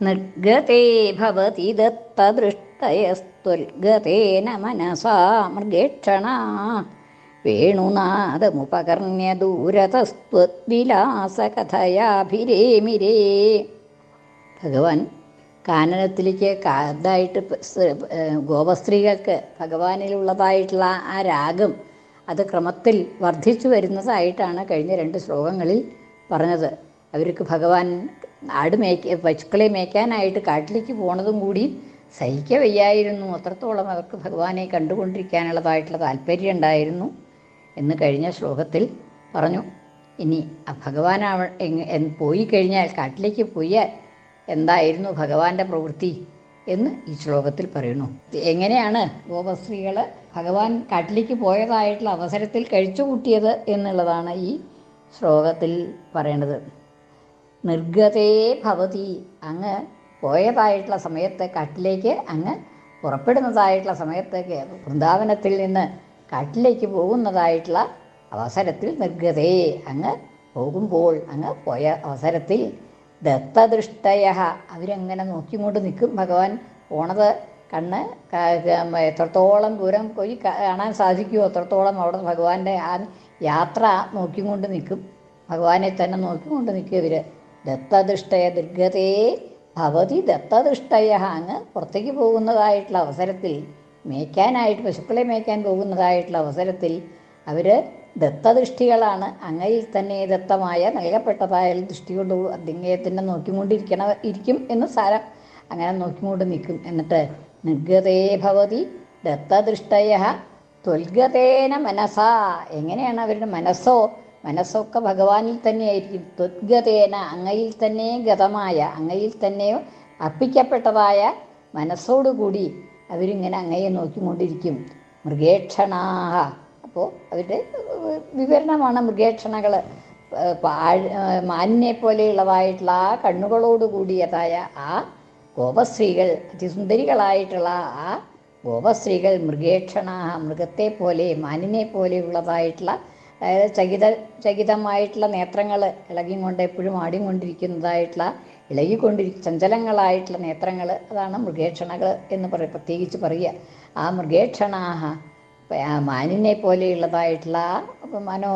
നിർഗതേ ഭവതി ദത്തദൃഷ്ടയസ്ത്വൽഗതേന മനസാ മൃഗേക്ഷണ. വേണുനാദമുപകർണ്യ ദൂരതസ്ത്വദ്വിലാസകഥയാഭിരേമിരേ ഭഗവാൻ കാനനത്തിലേക്ക് കാതായിട്ട് ഗോപസ്ത്രീകൾക്ക് ഭഗവാനിലുള്ളതായിട്ടുള്ള ആ രാഗം അത് ക്രമത്തിൽ വർദ്ധിച്ചു വരുന്നതായിട്ടാണ് കഴിഞ്ഞ രണ്ട് ശ്ലോകങ്ങളിൽ പറഞ്ഞത്. അവർക്ക് ഭഗവാൻ ആട് മേയ്ക്ക പശുക്കളെ മേയ്ക്കാനായിട്ട് കാട്ടിലേക്ക് പോണതും കൂടി സഹിക്ക വയ്യായിരുന്നു. അത്രത്തോളം അവർക്ക് ഭഗവാനെ കണ്ടുകൊണ്ടിരിക്കാനുള്ളതായിട്ടുള്ള താല്പര്യം ഉണ്ടായിരുന്നു എന്ന് കഴിഞ്ഞ ശ്ലോകത്തിൽ പറഞ്ഞു. ഇനി എൻ- പോയി കഴിഞ്ഞാൽ കാട്ടിലേക്ക് പോയാൽ എന്തായിരുന്നു ഭഗവാന്റെ പ്രവൃത്തി എന്ന് ഈ ശ്ലോകത്തിൽ പറയുന്നു. എങ്ങനെയാണ് ഗോപസ്ത്രീകൾ ഭഗവാൻ കാട്ടിലേക്ക് പോയതായിട്ടുള്ള അവസരത്തിൽ കഴിച്ചു കൂട്ടിയത് എന്നുള്ളതാണ് ഈ ശ്ലോകത്തിൽ പറയേണ്ടത് നിർഗതേ ഭവതി. അങ്ങ് പോയതായിട്ടുള്ള സമയത്ത് കാട്ടിലേക്ക് അങ്ങ് പുറപ്പെടുന്നതായിട്ടുള്ള സമയത്തേക്ക് വൃന്ദാവനത്തിൽ നിന്ന് കാട്ടിലേക്ക് പോകുന്നതായിട്ടുള്ള അവസരത്തിൽ നിർഗതേ അങ്ങ് പോകുമ്പോൾ അങ്ങ് പോയ അവസരത്തിൽ ദത്തദൃഷ്ടയ അവരങ്ങനെ നോക്കിക്കൊണ്ട് നിൽക്കും ഭഗവാൻ. പോണത് കണ്ണ് എത്രത്തോളം ദൂരം പോയി കാണാൻ സാധിക്കുമോ അത്രത്തോളം അവിടെ ഭഗവാന്റെ ആ യാത്ര നോക്കിക്കൊണ്ട് നിൽക്കും. ഭഗവാനെ തന്നെ നോക്കിക്കൊണ്ട് നിൽക്കും ഇവർ ദത്തദൃഷ്ടയ ദുർഗതയെ ഭവതി ദത്തദൃഷ്ടയ അങ്ങ് പുറത്തേക്ക് പോകുന്നതായിട്ടുള്ള അവസരത്തിൽ മേയ്ക്കാനായിട്ട് പശുക്കളെ മേയ്ക്കാൻ പോകുന്നതായിട്ടുള്ള അവസരത്തിൽ അവർ ദത്തദൃഷ്ടികളാണ്. അങ്ങയിൽ തന്നെ ദത്തമായ നൽകപ്പെട്ടതായ ദൃഷ്ടി കൊണ്ട് അദ്ദേഹത്തിനെ നോക്കിക്കൊണ്ടിരിക്കണ ഇരിക്കും എന്ന് സാരം അങ്ങനെ നോക്കിക്കൊണ്ട് നിൽക്കും. എന്നിട്ട് നിർഗതേ ഭവതി ദത്തദൃഷ്ടയ ത്വൽഗതേന മനസാ. എങ്ങനെയാണ് അവരുടെ മനസ്സോ മനസ്സൊക്കെ ഭഗവാനിൽ തന്നെയായിരിക്കും. ത്വദ്ഗതേന അങ്ങയിൽ തന്നെ ഗതമായ അങ്ങയിൽ തന്നെ അർപ്പിക്കപ്പെട്ടതായ മനസ്സോടുകൂടി അവരിങ്ങനെ അങ്ങയെ നോക്കിക്കൊണ്ടിരിക്കും. മൃഗേക്ഷണാഹ. അപ്പോൾ അവരുടെ വിവരണമാണ് മൃഗേക്ഷണകൾ. മാനിനെ പോലെയുള്ളതായിട്ടുള്ള ആ കണ്ണുകളോട് കൂടിയതായ ആ ഗോപസ്ത്രീകൾ അതിസുന്ദരികളായിട്ടുള്ള ആ ഗോപസ്ത്രീകൾ മൃഗേക്ഷണ മൃഗത്തെ പോലെ മാനിനെ പോലെയുള്ളതായിട്ടുള്ള അതായത് ചകിത ചകിതമായിട്ടുള്ള നേത്രങ്ങൾ ഇളകിയും കൊണ്ട് എപ്പോഴും ആടിക്കൊണ്ടിരിക്കുന്നതായിട്ടുള്ള ഇളകിക്കൊണ്ടിരി ചഞ്ചലങ്ങളായിട്ടുള്ള നേത്രങ്ങൾ അതാണ് മൃഗേക്ഷണകൾ എന്ന് പറയും പ്രത്യേകിച്ച് പറയുക. ആ മൃഗേക്ഷണാഹ മാനിനെ പോലെയുള്ളതായിട്ടുള്ള മനോ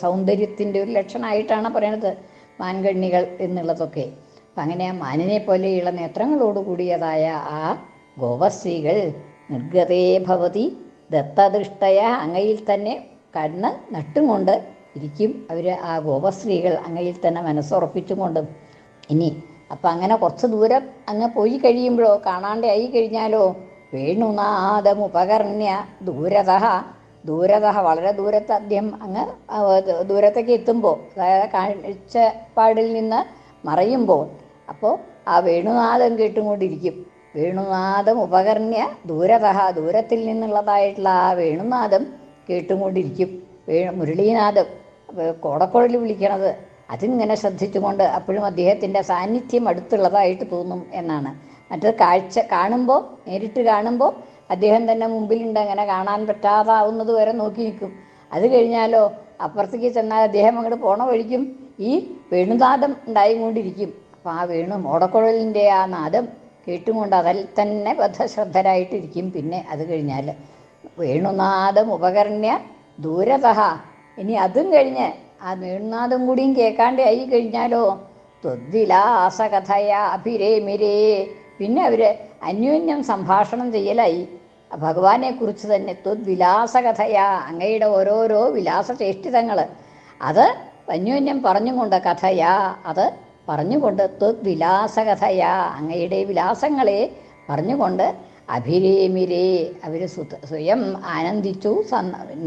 സൗന്ദര്യത്തിന്റെ ഒരു ലക്ഷണമായിട്ടാണ് പറയണത് മാൻകണ്ണികൾ എന്നുള്ളതൊക്കെ. അപ്പം അങ്ങനെ ആ മാനിനെ പോലെയുള്ള നേത്രങ്ങളോട് കൂടിയതായ ആ ഗോവസ്ത്രീകൾ നിർഗതേ ഭവതി ദത്തദൃഷ്ടയ അങ്ങയിൽ തന്നെ കണ്ണ് നട്ടുകൊണ്ട് ഇരിക്കും. അവർ ആ ഗോപസ്ത്രീകൾ അങ്ങയിൽ തന്നെ മനസ്സുറപ്പിച്ചും കൊണ്ട് ഇനി അപ്പം അങ്ങനെ കുറച്ച് ദൂരം അങ്ങ് പോയി കഴിയുമ്പോഴോ കാണാണ്ടായി കഴിഞ്ഞാലോ വേണുനാദമുപകർണ്യ ദൂരത ദൂരത വളരെ ദൂരത്ത് അദ്ദേഹം അങ്ങ് ദൂരത്തേക്ക് എത്തുമ്പോൾ അതായത് കാഴ്ചപ്പാടിൽ നിന്ന് മറയുമ്പോൾ അപ്പോൾ ആ വേണുനാദം കേട്ടുകൊണ്ടിരിക്കും. വേണുനാദം ഉപകർണ്യ ദൂരത ദൂരത്തിൽ നിന്നുള്ളതായിട്ടുള്ള ആ വേണുനാദം കേട്ടുകൊണ്ടിരിക്കും. അപ്പോൾ കോടക്കുഴൽ വിളിക്കണത് അതിങ്ങനെ ശ്രദ്ധിച്ചുകൊണ്ട് അപ്പോഴും അദ്ദേഹത്തിന്റെ സാന്നിധ്യം അടുത്തുള്ളതായിട്ട് തോന്നും എന്നാണ്. മറ്റത് കാഴ്ച കാണുമ്പോൾ നേരിട്ട് കാണുമ്പോൾ അദ്ദേഹം തന്നെ മുമ്പിലുണ്ട് അങ്ങനെ കാണാൻ പറ്റാതാവുന്നത് വരെ നോക്കി നിൽക്കും അത് കഴിഞ്ഞാലോ അപ്പുറത്തേക്ക് ചെന്നാൽ അദ്ദേഹം അങ്ങോട്ട് പോണ വഴിക്കും ഈ വേണുനാദം ഉണ്ടായിക്കൊണ്ടിരിക്കും. അപ്പോൾ ആ വേണു ഓടക്കുഴലിന്റെ ആ നാദം കേട്ടുകൊണ്ട് അതിൽ തന്നെ ബദ്ധശ്രദ്ധരായിട്ടിരിക്കും. പിന്നെ അത് കഴിഞ്ഞാൽ വേണുനാദം ഉപകരണ്യ ദൂരതഹ. ഇനി അതും കഴിഞ്ഞ് ആ വേണുനാഥം കൂടിയും കേൾക്കാണ്ട് ആയി കഴിഞ്ഞാലോ? ത്വദ്വിലാസകഥയ അഭിരേമിരേ പിന്നെ അവർ അന്യോന്യം സംഭാഷണം ചെയ്യലായി. ഭഗവാനെക്കുറിച്ച് തന്നെ ത്വദ്വിലാസകഥയ അങ്ങയുടെ ഓരോരോ വിലാസചേഷ്ടിതങ്ങൾ അത് അന്യോന്യം പറഞ്ഞുകൊണ്ട് കഥയാ അത് പറഞ്ഞുകൊണ്ട് ത്വദ്വിലാസകഥയ അങ്ങയുടെ വിലാസങ്ങളെ പറഞ്ഞുകൊണ്ട് അഭിരേമിരേ അവർ സ്വയം ആനന്ദിച്ചു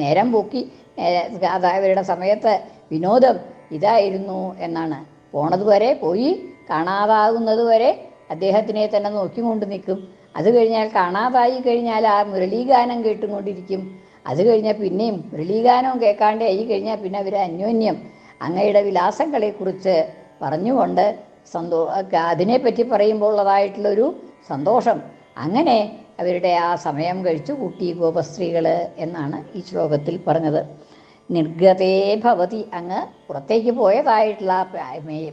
നേരം പോക്കി അതായവരുടെ സമയത്ത് വിനോദം ഇതായിരുന്നു എന്നാണ്. പോണതുവരെ പോയി കാണാതാകുന്നത് വരെ അദ്ദേഹത്തിനെ തന്നെ നോക്കിക്കൊണ്ട് നിൽക്കും. അത് കഴിഞ്ഞാൽ കാണാതായി കഴിഞ്ഞാൽ ആ മുരളീഗാനം കേട്ടുകൊണ്ടിരിക്കും. അത് കഴിഞ്ഞാൽ പിന്നെയും മുരളീഗാനവും കേൾക്കാണ്ട് ആയി കഴിഞ്ഞാൽ പിന്നെ അവർ അന്യോന്യം അങ്ങയുടെ വിലാസങ്ങളെക്കുറിച്ച് പറഞ്ഞുകൊണ്ട് സന്തോ അതിനെപ്പറ്റി പറയുമ്പോൾ ഉള്ളതായിട്ടുള്ളൊരു സന്തോഷം. അങ്ങനെ അവരുടെ ആ സമയം കഴിച്ചു കൂട്ടി ഗോപസ്ത്രീകൾ എന്നാണ് ഈ ശ്ലോകത്തിൽ പറഞ്ഞത്. നിർഗതേ ഭവതി അങ്ങ് പുറത്തേക്ക് പോയതായിട്ടുള്ള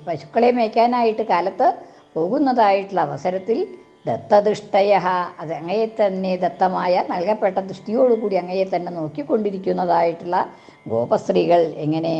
പശുക്കളെ മേയ്ക്കാനായിട്ട് കാലത്ത് പോകുന്നതായിട്ടുള്ള അവസരത്തിൽ ദത്തദുഷ്ടയ അത് അങ്ങയെ തന്നെ ദത്തമായ നൽകപ്പെട്ട ദൃഷ്ടിയോടുകൂടി അങ്ങയെ തന്നെ നോക്കിക്കൊണ്ടിരിക്കുന്നതായിട്ടുള്ള ഗോപസ്ത്രീകൾ എങ്ങനെ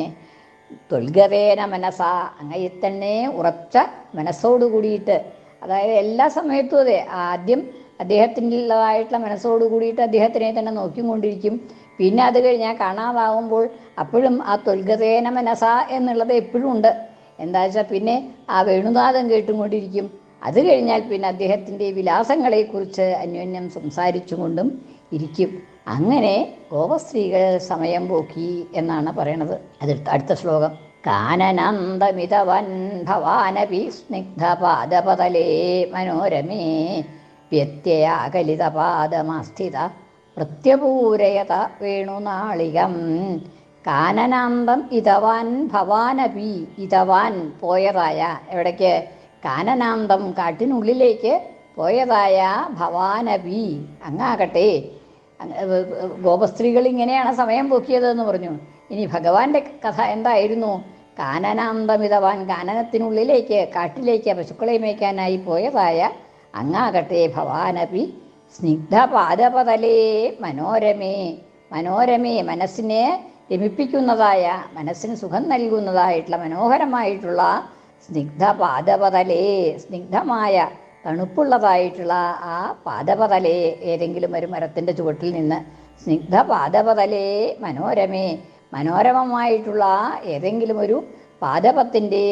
തൊൽഗവേന മനസ്സാ അങ്ങയെ തന്നെ ഉറച്ച മനസ്സോട് കൂടിയിട്ട് അതായത് എല്ലാ സമയത്തും അതെ. ആദ്യം അദ്ദേഹത്തിന്റെതായിട്ടുള്ള മനസ്സോട് കൂടിയിട്ട് അദ്ദേഹത്തിനെ തന്നെ നോക്കിക്കൊണ്ടിരിക്കും. പിന്നെ അത് കഴിഞ്ഞാൽ കാണാതാവുമ്പോൾ അപ്പോഴും ആ തൊൽഗതേന മനസ്സ എന്നുള്ളത് എപ്പോഴും ഉണ്ട്. എന്താ വെച്ചാൽ പിന്നെ ആ വേണുനാഥം കേട്ടുകൊണ്ടിരിക്കും. അത് കഴിഞ്ഞാൽ പിന്നെ അദ്ദേഹത്തിന്റെ വിലാസങ്ങളെക്കുറിച്ച് അന്യോന്യം സംസാരിച്ചുകൊണ്ടും ഇരിക്കും. അങ്ങനെ ഗോപസ്ത്രീകൾ സമയം പോക്കി എന്നാണ് പറയണത്. അത് അടുത്ത ശ്ലോകം. കാനനന്ദമിതവൻ ഭവാനപി സ്നിഗ്ധപാദപതലേ മനോരമേ. വ്യത്യയാകലിതപാദമസ്ഥിത പ്രത്യപൂരയത വേണുനാളികം. കാനനാന്തം ഇതവാൻ ഭവാനപി ഇതവാൻ പോയതായ എവിടേക്ക്? കാനനാന്തം കാട്ടിനുള്ളിലേക്ക് പോയതായ ഭവാനപി അങ്ങാകട്ടെ. അങ്ങ് ഗോപസ്ത്രീകൾ ഇങ്ങനെയാണ് സമയം പോക്കിയതെന്ന് പറഞ്ഞു. ഇനി ഭഗവാന്റെ കഥ എന്തായിരുന്നു? കാനനാന്തമിതവാൻ കാനനത്തിനുള്ളിലേക്ക് കാട്ടിലേക്ക് പശുക്കളെ മേയ്ക്കാനായി പോയതായ അങ്ങാകട്ടെ ഭവാനപി സ്നിഗ്ധപാദപതലേ മനോരമേ മനോരമേ മനസ്സിനെ രമിപ്പിക്കുന്നതായ മനസ്സിന് സുഖം നൽകുന്നതായിട്ടുള്ള മനോഹരമായിട്ടുള്ള സ്നിഗ്ധപാദപതലേ സ്നിഗ്ധമായ തണുപ്പുള്ളതായിട്ടുള്ള ആ പാദപതലേ ഏതെങ്കിലും ഒരു മരത്തിന്റെ ചുവട്ടിൽ നിന്ന് സ്നിഗ്ധപാദപതലേ മനോരമേ മനോരമമായിട്ടുള്ള ഏതെങ്കിലും ഒരു പാദപത്തിന്റെ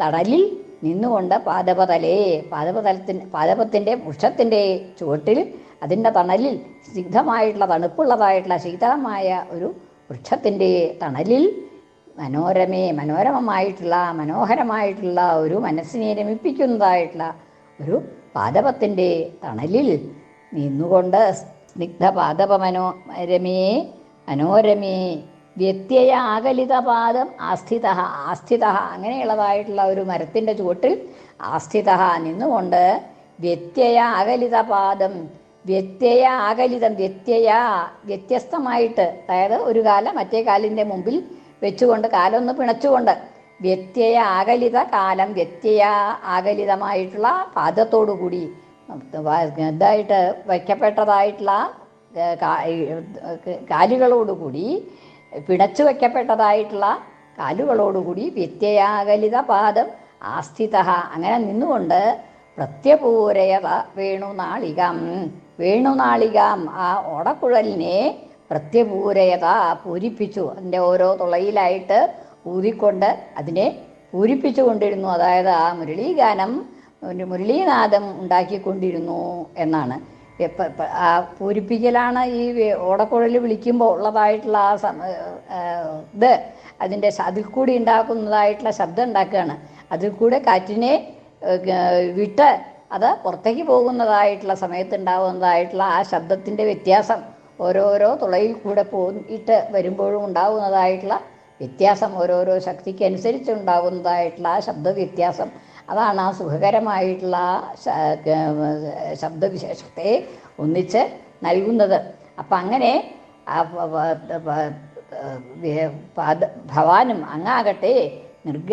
തടലിൽ നിന്നുകൊണ്ട് പാദപതലേ പാദപതലത്തിന്റെ പാദപത്തിന്റെ വൃക്ഷത്തിന്റെ ചുവട്ടിൽ അതിന്റെ തണലിൽ സ്നിഗ്ധമായിട്ടുള്ള തണുപ്പുള്ളതായിട്ടുള്ള ശീതളമായ ഒരു വൃക്ഷത്തിന്റെ തണലിൽ മനോരമേ മനോരമമായിട്ടുള്ള മനോഹരമായിട്ടുള്ള ഒരു മനസ്സിനെ രമിപ്പിക്കുന്നതായിട്ടുള്ള ഒരു പാദപത്തിന്റെ തണലിൽ നിന്നുകൊണ്ട് സ്നിഗ്ധ പാദപ മനോരമേ മനോരമേ വ്യത്യയ ആകലിത പാദം ആസ്ഥിത ആസ്ഥിത അങ്ങനെയുള്ളതായിട്ടുള്ള ഒരു മരത്തിന്റെ ചുവട്ടിൽ ആസ്ഥിത നിന്നുകൊണ്ട് വ്യത്യയ അകലിത പാദം വ്യത്യയ ആകലിതം വ്യത്യയ വ്യത്യസ്തമായിട്ട് അതായത് ഒരു കാലം മറ്റേ കാലിന്റെ മുമ്പിൽ വെച്ചുകൊണ്ട് കാലൊന്ന് പിണച്ചുകൊണ്ട് വ്യത്യയ ആകലിത കാലം വ്യത്യയ ആകലിതമായിട്ടുള്ള പാദത്തോടു കൂടി ഇതായിട്ട് വയ്ക്കപ്പെട്ടതായിട്ടുള്ള കാലുകളോടുകൂടി പിണച്ചു വയ്ക്കപ്പെട്ടതായിട്ടുള്ള കാലുകളോടുകൂടി വ്യത്യയാകലിത പാദം ആസ്ഥിത അങ്ങനെ നിന്നുകൊണ്ട് പ്രത്യപൂരയത വേണുനാളികം. വേണുനാളികം ആ ഓടക്കുഴലിനെ പ്രത്യപൂരയത പൂരിപ്പിച്ചു. അതിന്റെ ഓരോ തുളയിലായിട്ട് ഊതിക്കൊണ്ട് അതിനെ പൂരിപ്പിച്ചു കൊണ്ടിരുന്നു. അതായത് ആ മുരളീഗാനം മുരളീനാദം ഉണ്ടാക്കിക്കൊണ്ടിരുന്നു എന്നാണ്. ആ പൂരിപ്പിക്കലാണ് ഈ ഓടക്കുഴൽ വിളിക്കുമ്പോൾ ഉള്ളതായിട്ടുള്ള ആ സമ ഇത്. അതിന്റെ അതിൽ കൂടി ഉണ്ടാക്കുന്നതായിട്ടുള്ള ശബ്ദം ഉണ്ടാക്കുകയാണ്. അതിൽ കൂടെ കാറ്റിനെ വിട്ട് അത് പുറത്തേക്ക് പോകുന്നതായിട്ടുള്ള സമയത്ത് ഉണ്ടാകുന്നതായിട്ടുള്ള ആ ശബ്ദത്തിന്റെ വ്യത്യാസം ഓരോരോ തുളയിൽ കൂടെ പോയിട്ട് വരുമ്പോഴും ഉണ്ടാകുന്നതായിട്ടുള്ള വ്യത്യാസം ഓരോരോ ശക്തിക്ക് അനുസരിച്ച് ഉണ്ടാകുന്നതായിട്ടുള്ള ആ ശബ്ദ വ്യത്യാസം അതാണ് ആ സുഖകരമായിട്ടുള്ള ശബ്ദവിശേഷത്തെ ഒന്നിച്ച് നൽകുന്നത്. അപ്പം അങ്ങനെ ഭവാനും അങ്ങാകട്ടെ നിർഗ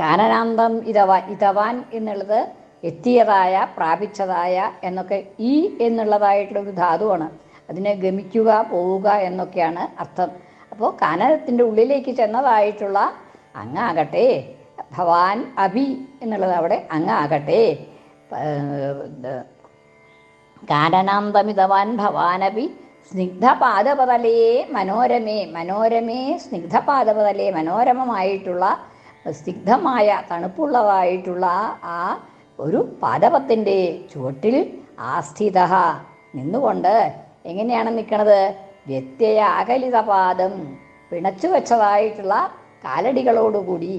കാനനാന്തം ഇതവാൻ ഇതവാൻ എന്നുള്ളത് എത്തിയതായ പ്രാപിച്ചതായ എന്നൊക്കെ ഈ എന്നുള്ളതായിട്ടുള്ളൊരു ധാതുവാണ്. അതിനെ ഗമിക്കുക പോവുക എന്നൊക്കെയാണ് അർത്ഥം. അപ്പോൾ കാനനത്തിന്റെ ഉള്ളിലേക്ക് ചെന്നതായിട്ടുള്ള അങ്ങാകട്ടെ ഭവാൻ അഭി എന്നുള്ളത് അവിടെ അങ്ങാകട്ടെ കാരണാന്തമിതവാൻ ഭവാനപി സ്നിഗ്ധപാദപതലേ മനോരമേ മനോരമേ സ്നിഗ്ധപാദപതലേ മനോരമമായിട്ടുള്ള സ്നിഗ്ധമായ തണുപ്പുള്ളതായിട്ടുള്ള ആ ഒരു പാദപത്തിന്റെ ചുവട്ടിൽ ആസ്ഥിത നിന്നുകൊണ്ട് എങ്ങനെയാണ് നിൽക്കുന്നത് വ്യത്യയ അകലിത പാദം പിണച്ചു വെച്ചതായിട്ടുള്ള കാലടികളോടുകൂടി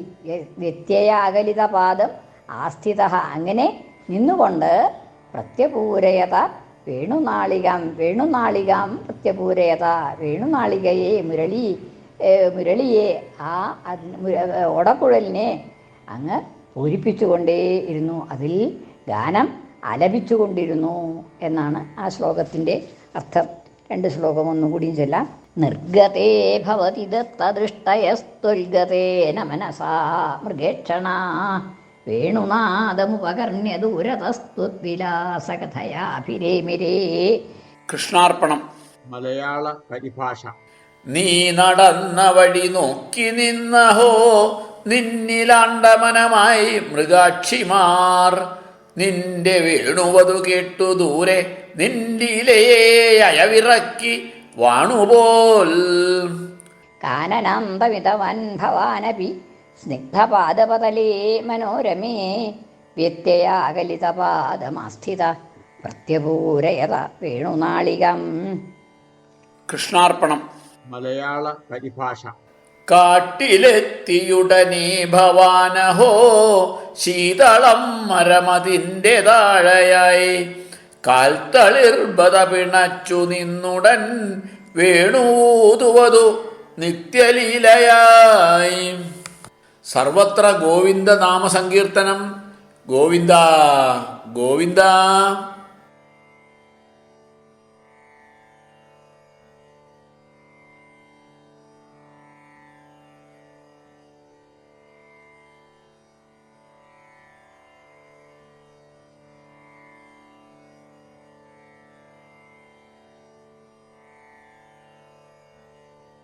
വ്യത്യയാകലിത വ്യത്യയ പാദം ആസ്ഥിത അങ്ങനെ നിന്നുകൊണ്ട് പ്രത്യപൂരയത വേണുനാളികം വേണുനാളികം പ്രത്യപൂരയത വേണുനാളികയെ മുരളി മുരളിയെ ആ ഓടക്കുഴലിനെ അങ്ങ് പൂരിപ്പിച്ചുകൊണ്ടേയിരുന്നു അതിൽ ഗാനം അലപിച്ചുകൊണ്ടിരുന്നു എന്നാണ് ആ ശ്ലോകത്തിന്റെ അർത്ഥം. രണ്ട് ശ്ലോകം ഒന്നുകൂടിയും ചെല്ലാം നിർഗതേ ഭവതി ദത്തദൃഷ്ടയസ്ത്വൽഗതേന മനസാ മൃഗേക്ഷണ. വേണുനാദമുപകർണ്യ ദൂരതസ്തുവിലാസകഥയാഭിരേമിരേ കൃഷ്ണാർപ്പണം. മലയാള പരിഭാഷ. നീ നടന്ന വഴി നോക്കി നിന്നഹോ നിന്നിലാണ്ടമനമായി മൃഗാക്ഷിമാർ. നിന്റെ വേണുവതു കേട്ടു ദൂരെ നിന്നിലയെ അയവിറക്കി വാണുപോൽ. കാനനാന്തമിതവൻ ഭവാനപി സ്നിഗ്ധപാദപതലേ മനോരമേ വ്യത്യയാകലിതപാദമാസ്ഥിത പ്രത്യപൂരയത വേണുനാളികം. കൃഷ്ണാർപ്പണം. മലയാള പരിഭാഷ. കാട്ടിലെത്തിയുടനെ ഭവാനഹോ ശീതളം മരമതിന്റെ താഴയായി. കാൽത്തളിർബത പിണച്ചു നിന്നുടൻ വേണൂതുവതു നിത്യലീലയായി. സർവത്ര ഗോവിന്ദ നാമസങ്കീർത്തനം ഗോവിന്ദ ഗോവിന്ദ.